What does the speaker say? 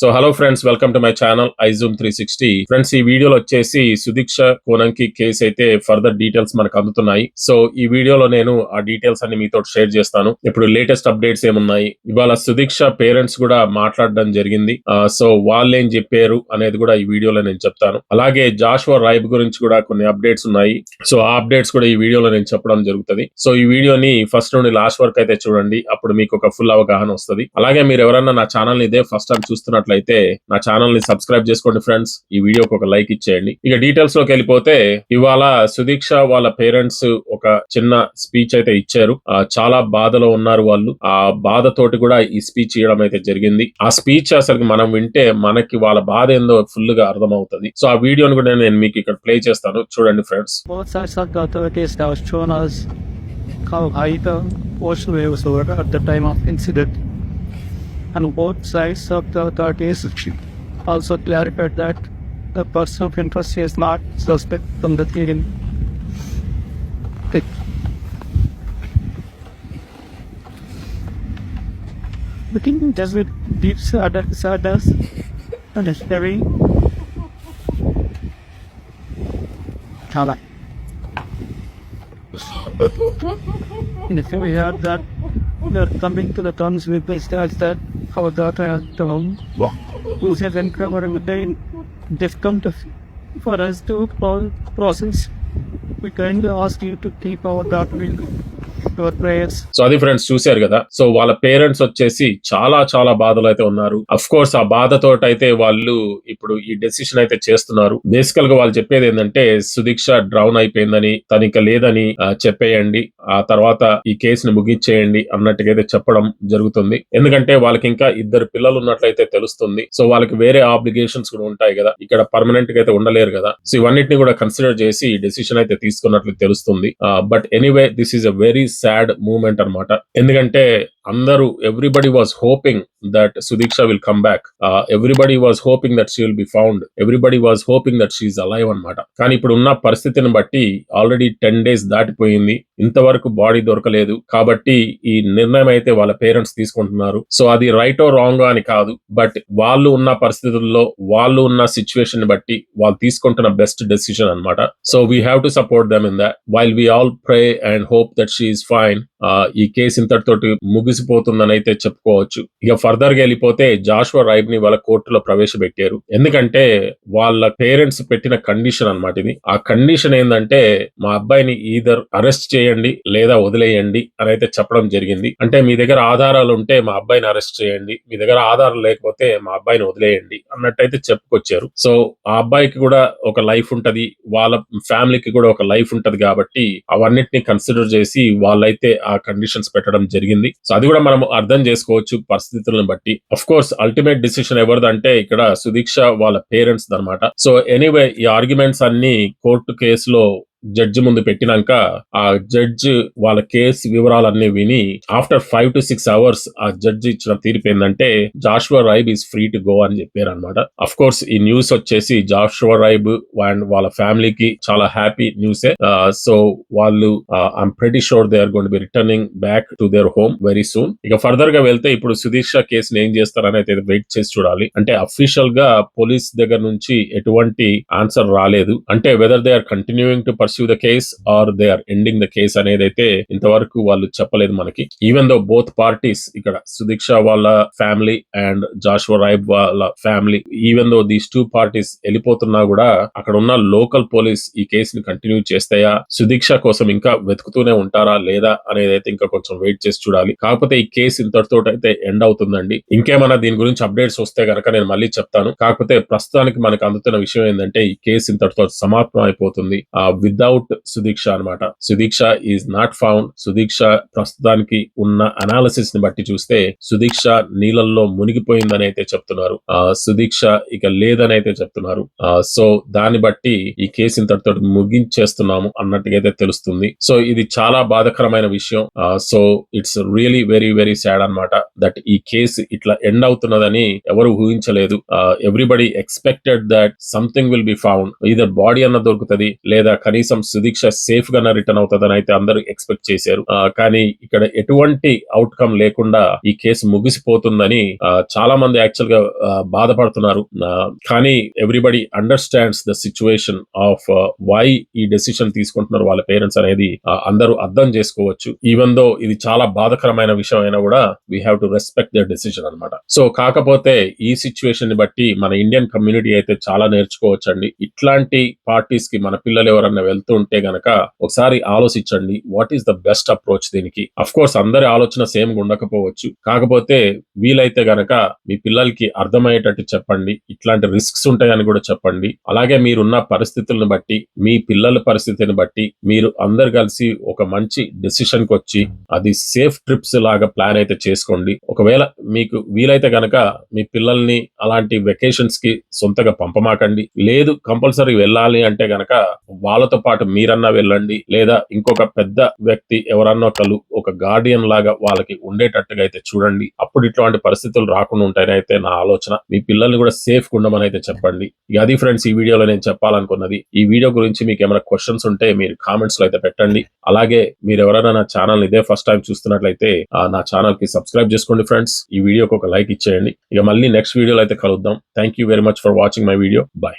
So hello friends welcome to my channel izoom three sixty friends ఈ వీడియోలో వచ్చేసి Sudiksha Konanki case అయితే ఫర్దర్ డీటెయిల్స్ మనకు అందుతున్నాయి. సో ఈ వీడియోలో నేను ఆ డీటెయిల్స్ అన్ని మీతో షేర్ చేస్తాను. ఇప్పుడు లేటెస్ట్ అప్డేట్స్ ఏమున్నాయి? ఇవాళ సుదీక్ష పేరెంట్స్ కూడా మాట్లాడడం జరిగింది. ఆ, సో వాళ్ళు ఏం చెప్పారు అనేది కూడా ఈ వీడియోలో నేను చెప్తాను. అలాగే జాషువా రైబ్ గురించి కూడా కొన్ని అప్డేట్స్ ఉన్నాయి. సో ఆ అప్డేట్స్ కూడా ఈ వీడియోలో నేను చెప్పడం జరుగుతుంది. సో ఈ వీడియోని ఫస్ట్ నుండి లాస్ట్ వరకు అయితే చూడండి. అప్పుడు మీకు ఒక ఫుల్ అవగాహన వస్తుంది. అలాగే మీరు ఎవరన్నా నా ఛానల్ ఇదే ఫస్ట్ టైం చూస్తున్నట్లయితే నా ఛానల్ని సబ్స్క్రైబ్ చేసుకోండి ఫ్రెండ్స్ ఈ వీడియోకి ఒక లైక్ ఇచ్చేయండి. ఇక డీటెయిల్స్లోకి వెళ్ళిపోతే ఇవాళ సుదీక్ష వాళ్ళ పేరెంట్స్ ఒక చిన్న స్పీచ్ అయితే ఇచ్చారు. చాలా బాధలో ఉన్నారు వాళ్ళు. ఆ బాధతోటి కూడా ఈ స్పీచ్ ఇవ్వడం అయితే జరిగింది. ఆ స్పీచ్ అసలు మనం వింటే మనకి వాళ్ళ బాధ ఏందో ఫుల్గా అర్థమవుతుంది. సో ఆ వీడియోని కూడా నేను మీకు ఇక్కడ ప్లే చేస్తాను. చూడండి friends Both sides of the authorities have shown us how high the waves at the time of incident. And both sides of the authorities also clarified that the person of interest is not suspect from the killing. The king does with deep and is very Tala. In the film, we heard that we are coming to the terms with the that our daughter has told. Yeah. We have encountered the difficult for us to process. We kindly ask you to keep our daughter in your prayers. So అది friends చూశారు కదా. So వాళ్ళ parents వచ్చేసి చాలా చాలా బాధలు అయితే ఉన్నారు. అఫ్ కోర్స్ ఆ బాధతో అయితే వాళ్ళు ఇప్పుడు ఈ డెసిషన్ అయితే చేస్తున్నారు. బేసికల్గా వాళ్ళు చెప్పేది ఏంటంటే సుదీక్ష డ్రౌన్ అయిపోయిందని తనిక లేదని చెప్పేయండి. ఆ తర్వాత ఈ కేసుని ముగించేయండి అన్నట్టుగా అయితే చెప్పడం జరుగుతుంది. ఎందుకంటే వాళ్ళకి ఇంకా ఇద్దరు పిల్లలు ఉన్నట్లయితే తెలుస్తుంది. సో వాళ్ళకి వేరే ఆబ్లిగేషన్స్ కూడా ఉంటాయి కదా. ఇక్కడ పర్మనెంట్గా అయితే ఉండలేరు కదా. సో ఇవన్నిటిని కూడా కన్సిడర్ చేసి ఈ డెసిషన్ అయితే తీసుకున్నట్లు తెలుస్తుంది. But anyway this is a very sad moment అన్నమాట. ఎందుకంటే అందరూ everybody was hoping that Sudiksha will come back everybody was hoping that she will be found everybody was hoping that she's alive అన్నమాట. కానీ ఇప్పుడు ఉన్న పరిస్థితిని బట్టి ఆల్రెడీ టెన్ డేస్ దాటిపోయింది. ఇంతవరకు బాడీ దొరకలేదు. కాబట్టి ఈ నిర్ణయం అయితే వాళ్ళ పేరెంట్స్ తీసుకుంటున్నారు. సో అది రైట్ ఓ రాంగ్ అని కాదు. బట్ వాళ్ళు ఉన్న పరిస్థితుల్లో వాళ్ళు ఉన్న సిచ్యువేషన్ బట్టి వాళ్ళు తీసుకుంటున్న బెస్ట్ డెసిషన్ అన్నమాట. So we have to support them in that while we all pray and hope that she's fine ఈ కేసు ఇంతటితోటి ముగిసిపోతుందని అయితే చెప్పుకోవచ్చు. ఇక ఫర్దర్గా వెళ్ళిపోతే జాషువా రైబ్ని వాళ్ళ కోర్టులో ప్రవేశపెట్టారు. ఎందుకంటే వాళ్ళ పేరెంట్స్ పెట్టిన కండిషన్ అన్నమాట ఇది. ఆ కండిషన్ ఏంటంటే మా అబ్బాయిని ఈధర్ అరెస్ట్ చేయండి లేదా వదిలేయండి అని అయితే చెప్పడం జరిగింది. అంటే మీ దగ్గర ఆధారాలు ఉంటే మా అబ్బాయిని అరెస్ట్ చేయండి మీ దగ్గర ఆధారాలు లేకపోతే మా అబ్బాయిని వదిలేయండి అన్నట్టయితే చెప్పుకొచ్చారు. సో ఆ అబ్బాయికి కూడా ఒక లైఫ్ ఉంటది వాళ్ళ ఫ్యామిలీకి కూడా ఒక లైఫ్ ఉంటది కాబట్టి అవన్నిటిని కన్సిడర్ చేసి వాళ్ళైతే ఆ ఆ కండిషన్స్ పెట్టడం జరిగింది. సో అది కూడా మనం అర్థం చేసుకోవచ్చు పరిస్థితులను బట్టి. అఫ్ కోర్స్ అల్టిమేట్ డిసిషన్ ఎవరిదంటే ఇక్కడ సుదీక్ష వాళ్ళ పేరెంట్స్ అన్నమాట సో ఎనీవే ఈ ఆర్గ్యుమెంట్స్ అన్ని కోర్టు కేసులో జడ్జి ముందు పెట్టినాక ఆ జడ్జి వాళ్ళ కేసు వివరాలన్నీ విని after five to six hours ఆ జడ్జి ఇచ్చిన తీర్పు ఏంటంటే Joshua Riebe is free to go అని చెప్పారు అనమాట అఫ్ కోర్స్ ఈ న్యూస్ వచ్చేసి జాషువా రైబ్ అండ్ వాళ్ళ ఫ్యామిలీకి చాలా హ్యాపీ న్యూసే సో వాళ్ళు I'm pretty sure they are gonna be returning back to their home very soon ఇక ఫర్దర్గా వెళ్తే ఇప్పుడు సుదీక్ష కేసుని ఏం చేస్తారని అయితే వెయిట్ చేసి చూడాలి. అంటే అఫీషియల్గా పోలీస్ దగ్గర నుంచి ఎటువంటి ఆన్సర్ రాలేదు. అంటే whether they are continuing to pursue the case or they are ending the case అనేది అయితే ఇంతవరకు వాళ్ళు చెప్పలేదు మనకి. ఈవెన్ దో బోత్ పార్టీస్ ఇక్కడ సుదీక్ష వాళ్ళ ఫ్యామిలీ అండ్ జాషువా రైబ్ వాళ్ళ family even though these two parties వెళ్ళిపోతున్నా కూడా అక్కడ ఉన్న లోకల్ పోలీస్ ఈ కేసుని కంటిన్యూ చేస్తాయా? సుదీక్ష కోసం ఇంకా వెతుకుతూనే ఉంటారా లేదా అనేది అయితే ఇంకా కొంచెం వెయిట్ చేసి చూడాలి. కాకపోతే ఈ కేసు ఇంతటితో అయితే ఎండ్ అవుతుందండి. ఇంకేమైనా దీని గురించి అప్డేట్స్ వస్తే గనక నేను మళ్ళీ చెప్తాను. కాకపోతే ప్రస్తుతానికి మనకు అందుతున్న విషయం ఏంటంటే ఈ కేసు ఇంతటితో సమాప్తం అయిపోతుంది. వితౌట్ సుదీక్ష అన్నమాట. Sudiksha is not found Sudiksha ప్రస్తుతానికి ఉన్న అనాలిసిస్ని బట్టి చూస్తే సుదీక్ష నీళ్ళల్లో మునిగిపోయిందని అయితే చెప్తున్నారు. ఆ, సుదీక్ష ఇక లేదని అయితే చెప్తున్నారు సో దాన్ని బట్టి ఈ కేసు ఇంతటితో ముగించేస్తున్నాము అన్నట్టుగా అయితే తెలుస్తుంది. సో ఇది చాలా బాధకరమైన విషయం. So it's really very very sad అన్నమాట దట్ ఈ కేసు ఇట్లా ఎండ్ అవుతున్నదని ఎవరు ఊహించలేదు. Everybody expected that something will be found either body అన్న దొరుకుతది లేదా కనీసం కనీసం సుదీక్ష సేఫ్ గానే రిటర్న్ అవుతుందని అయితే అందరూ ఎక్స్పెక్ట్ చేశారు. ఆ, కానీ ఇక్కడ ఎటువంటి అవుట్కమ్ లేకుండా ఈ కేసు ముగిసిపోతుందని చాలా మంది యాక్చువల్గా బాధపడుతున్నారు. కానీ everybody understands the situation of why ఈ డెసిషన్ తీసుకుంటున్నారు వాళ్ళ పేరెంట్స్ అనేది అందరూ అర్థం చేసుకోవచ్చు. ఈవెన్ దో ఇది చాలా బాధకరమైన విషయం అయినా కూడా we have to respect the decision అన్నమాట. సో కాకపోతే ఈ సిచ్యువేషన్ని బట్టి మన ఇండియన్ కమ్యూనిటీ అయితే చాలా నేర్చుకోవచ్చండి. ఇట్లాంటి పార్టీస్కి మన పిల్లలు ఎవరన్నా వెళ్తూ ఉంటే గనక ఒకసారి ఆలోచించండి what is the best approach దీనికి? అఫ్ కోర్స్ అందరి ఆలోచన సేమ్గా ఉండకపోవచ్చు. కాకపోతే వీలైతే గనక మీ పిల్లలకి అర్థమయ్యేటట్టు చెప్పండి ఇట్లాంటి రిస్క్స్ ఉంటాయని కూడా చెప్పండి. అలాగే మీరున్న పరిస్థితులను బట్టి మీ పిల్లల పరిస్థితిని బట్టి మీరు అందరు కలిసి ఒక మంచి డెసిషన్కి వచ్చి అది సేఫ్ ట్రిప్స్ లాగా ప్లాన్ అయితే చేసుకోండి. ఒకవేళ మీకు వీలైతే గనక మీ పిల్లల్ని అలాంటి వెకేషన్స్కి సొంతగా పంపమాకండి. లేదు కంపల్సరీ వెళ్ళాలి అంటే గనక వాళ్ళతో పాటు మీరన్నా వెళ్ళండి. లేదా ఇంకొక పెద్ద వ్యక్తి ఎవరన్నా ఒకళ్ళు ఒక గార్డియన్ లాగా వాళ్ళకి ఉండేటట్టుగా అయితే చూడండి. అప్పుడు ఇట్లాంటి పరిస్థితులు రాకుండా ఉంటాయని అయితే నా ఆలోచన. మీ పిల్లల్ని కూడా సేఫ్ ఉండమని అయితే చెప్పండి. ఇక అది ఫ్రెండ్స్ ఈ వీడియోలో నేను చెప్పాలనుకున్నది. ఈ వీడియో గురించి మీకు ఏమైనా క్వశ్చన్స్ ఉంటే మీరు కామెంట్స్లో అయితే పెట్టండి. అలాగే మీరు ఎవరైనా నా ఛానల్ ఇదే ఫస్ట్ టైం చూస్తున్నట్లయితే ఆ, నా ఛానల్కి సబ్స్క్రైబ్ చేసుకోండి ఫ్రెండ్స్ ఈ వీడియోకి ఒక లైక్ ఇచ్చేయండి. ఇక మళ్ళీ నెక్స్ట్ వీడియోలో అయితే కలుద్దాం. Thank you very much for watching my video bye